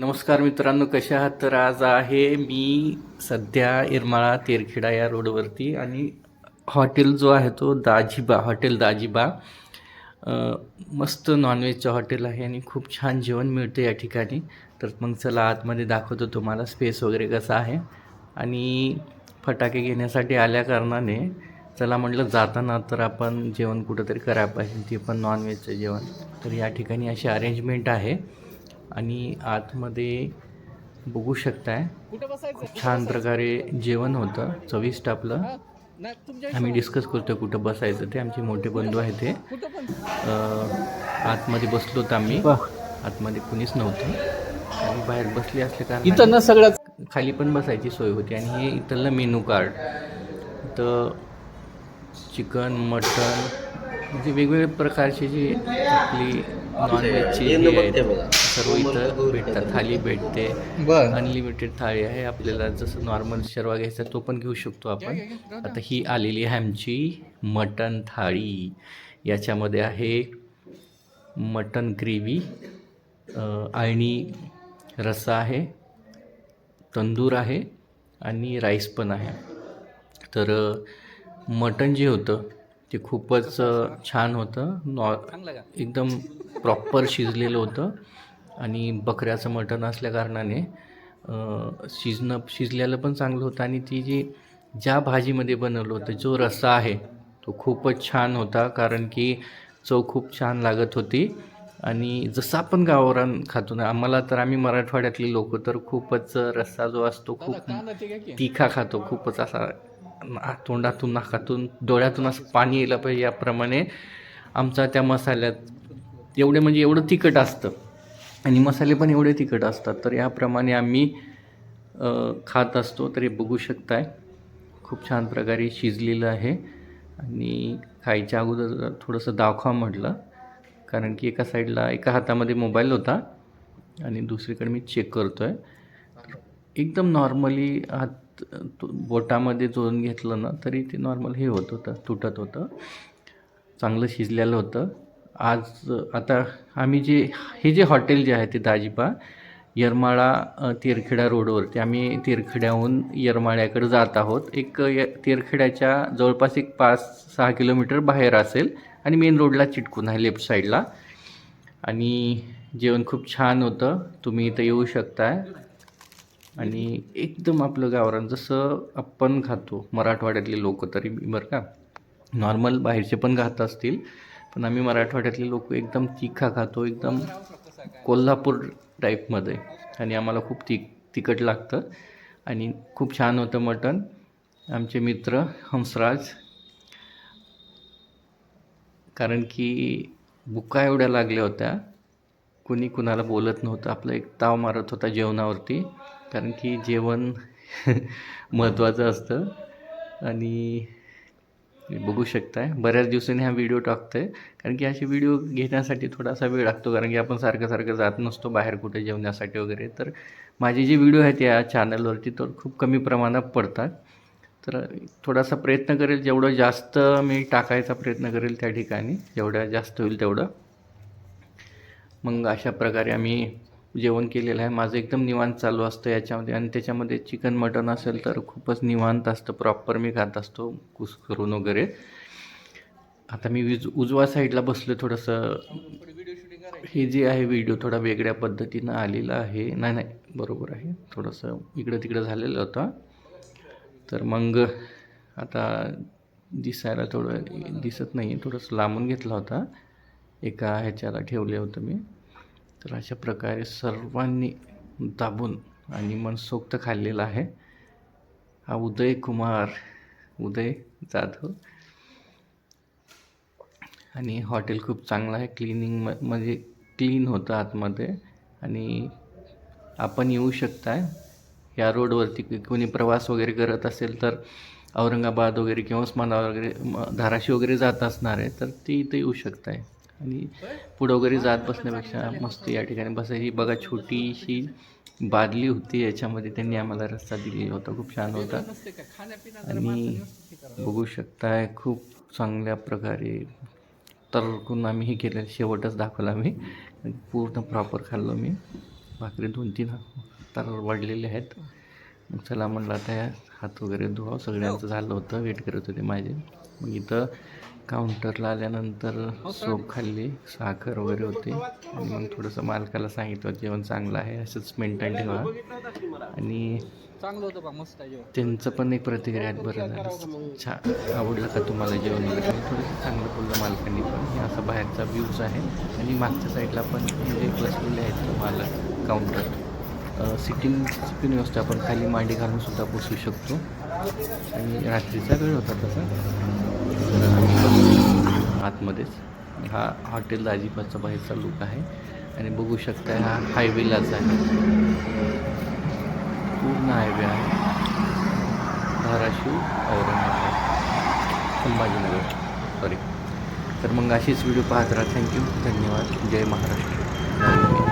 नमस्कार मित्रांनो कशा आहात? तर आज आहे मी सध्या इरमाळा तेरखेडा या रोडवरती आणि हॉटेल जो आहे तो दाजिबा हॉटेल दाजिबा. मस्त नॉनव्हेजचं हॉटेल आहे आणि खूप छान जेवण मिळतं या ठिकाणी. तर मग चला आतमध्ये दाखवतो तुम्हाला स्पेस वगैरे कसा आहे. आणि फटाके घेण्यासाठी आल्या कारणाने चला म्हटलं जाताना तर आपण जेवण कुठंतरी करायला पाहिजे ते पण नॉनव्हेजचं जेवण. तर या ठिकाणी अशी अरेंजमेंट आहे. आणि आतमध्ये बघू शकताय खूप छान प्रकारे जेवण होतं चविष्ट आपलं. आम्ही डिस्कस करतो कुठं बसायचं ते आमचे मोठे बंधू आहेत ते. आतमध्ये बसलो होतो आम्ही. आतमध्ये कुणीच नव्हतं. आणि बाहेर बसले असले कारण इथं ना सगळ्यात खाली पण बसायची सोय होती. आणि हे इथलं मेनू कार्ड. तर चिकन मटन म्हणजे वेगवेगळ्या प्रकारचे जे आपली नॉनव्हेजची हे आहेत सर्व इथं भेटतात थाली भेटते अनलिमिटेड थाळी आहे. आपल्याला जसं नॉर्मल शर्वा घ्यायचा तो पण घेऊ शकतो आपण. आता ही आलेली आहे आमची मटन थाळी. याच्यामध्ये आहे मटन ग्रेव्ही आणि रस्सा आहे तंदूर आहे आणि राईस पण आहे. तर मटन जे होतं ते खूपच छान होतं. नॉ एकदम प्रॉपर शिजलेलं होतं. आणि बकऱ्याचं मटण असल्याकारणाने शिजणं शिजलेलं पण चांगलं होतं. आणि ती जी ज्या भाजीमध्ये बनवलं होतं जो रस्सा आहे तो खूपच छान होता. कारण की चव खूप छान लागत होती. आणि जसं आपण गावरान खातो ना आम्हाला तर आम्ही मराठवाड्यातले लोक तर खूपच रस्सा जो असतो खूप तिखा खातो. खूपच असा तोंडातून नाकातून डोळ्यातून असं पाणी यायला पाहिजे याप्रमाणे आमचा त्या मसाल्यात एवढे म्हणजे एवढं तिखट असतं. आणि मसाले पण एवढे तिखट असतात. तर याप्रमाणे आम्ही खात असतो. तर हे बघू शकताय. खूप छान प्रकारे शिजलेलं आहे. आणि खायच्या अगोदर थोडंसं दाखवा म्हटलं. कारण की एका साईडला एका हातामध्ये मोबाईल होता. आणि दुसरीकडे मी चेक करतो आहे एकदम नॉर्मली हात बोटामध्ये जोडून घेतलं ना तरी ते नॉर्मल हे होत होतं तुटत होतं. चांगलं शिजलेलं होतं. आज आता आम्ही जे हे जे हॉटेल जे आहे ते दाजिबा येरमाळा तेरखेडा रोडवरती आम्ही तेरखेड्याहून येरमाळ्याकडे जात आहोत. एक य तेरखेड्याच्या जवळपास एक पाच सहा किलोमीटर बाहेर असेल आणि मेन रोडला चिटकून आहे लेफ्ट साईडला. आणि जेवण खूप छान होतं. तुम्ही इथं येऊ शकताय. आणि एकदम आपलं गावरान जसं आपण खातो मराठवाड्यातले लोक तरी बरं का? नॉर्मल बाहेरचे पण खात असतील पण आम्ही मराठवाड्यातले लोक एकदम तिखा खातो एकदम कोल्हापूर टाईपमध्ये. आणि आम्हाला खूप ति तिखट लागतं. आणि खूप छान होतं मटण. आमचे मित्र हंसराज कारण की बुका एवढ्या लागल्या होत्या. कुणी कुणाला बोलत नव्हतं. आपलं एक ताव मारत होता जेवणावरती. कारण की जेवण महत्त्वाचं असतं. आणि बघू शकताय बऱ्याच दिवसांनी हा व्हिडिओ टाकतोय. कारण की असे व्हिडिओ घेण्यासाठी थोडासा वेळ लागतो. कारण की आपण सारखं सारखं जात नसतो बाहेर कुठे जेवण्यासाठी वगैरे. तर माझे जे व्हिडिओ आहेत या चॅनलवरती तर खूप कमी प्रमाणात पडतात. तर थोडासा प्रयत्न करेल जेवढं जास्त मी टाकायचा प्रयत्न करेल त्या ठिकाणी जेवढ्या जास्त होईल तेवढं. मग अशा प्रकारे आम्ही जेवण केलेलं आहे. माझं एकदम निवांत चालू असतं याच्यामध्ये. आणि त्याच्यामध्ये चिकन मटन असेल तर खूपच निवांत असतं. प्रॉपर मी खात असतो. कुस करून वगैरे. आता मी विज उजवा साईडला बसलो थोडंसं. हे जे आहे व्हिडिओ थोडा वेगळ्या पद्धतीनं आलेला आहे. नाही नाही. बरोबर आहे. थोडंसं इकडं तिकडं झालेलं होतं. तर मग आता दिसायला थोडं दिसत नाही थोडंसं लांबून घेतला होता. एका ह्याच्याला ठेवले होतं मी. तर अशा प्रकारे सर्वांनी दाबून आणि मनसोक्त खाल्लेला आहे. हा उदय कुमार उदय जाधव. आणि हॉटेल खूप चांगलं आहे. क्लिनिंग म म्हणजे क्लीन होतं आतमध्ये. आणि आपण येऊ शकताय. या रोडवरती कोणी प्रवास वगैरे करत असेल तर औरंगाबाद वगैरे किंवा उस्मानाबाद वगैरे धाराशिव वगैरे जात असणार आहे तर ती इथं येऊ शकताय. आणि पुढं वगैरे जात बसण्यापेक्षा मस्त या ठिकाणी. बसायची बघा छोटीशी बादली होती याच्यामध्ये त्यांनी आम्हाला रस्ता दिलेला होता. खूप छान होता. आणि बघू शकताय खूप चांगल्या प्रकारे तरकून आम्ही हे केलं शेवटच दाखवला मी. पूर्ण प्रॉपर खाल्लो मी. भाकरी दोन तीन तर वाढलेले आहेत. मग चला म्हणलं आता हात वगैरे धुवा. सगळ्यांचं झालं होतं. वेट करत होते माझे. मग इथं काउंटरला आल्यानंतर सोप खाल्ली साखर वगैरे होते. आणि मग थोडंसं मालकाला सांगितलं जेवण चांगलं आहे असंच मेंटेन ठेवा. आणि चांगलं होतं बा मस्त आहे जेवण. त्यांचं पण एक प्रतिक्रिया बरं झालं. छान आवडलं का तुम्हाला जेवण वगैरे? थोडंसं चांगलं बोललं मालकांनी पण. हे असा बाहेरचा व्ह्यूज आहे. आणि मागच्या साईडला पण म्हणजे बसलेले आहेत तुम्हाला काउंटर सिटिंग सिटिंग व्यवस्था आपण खाली मांडी घालून सुद्धा बसू शकतो. आणि रात्रीचा वेळ होता तसा. आतमध्येच. हा हॉटेल अजिबातचा बाहेरचा लुक आहे. आणि बघू शकता हा हायवेलाच आहे. पूर्ण हायवे आहे. धाराशिव औरंगाबाद संभाजीनगर. सॉरी तर मग अशीच व्हिडिओ पाहत राहा. थँक्यू धन्यवाद. जय महाराष्ट्र.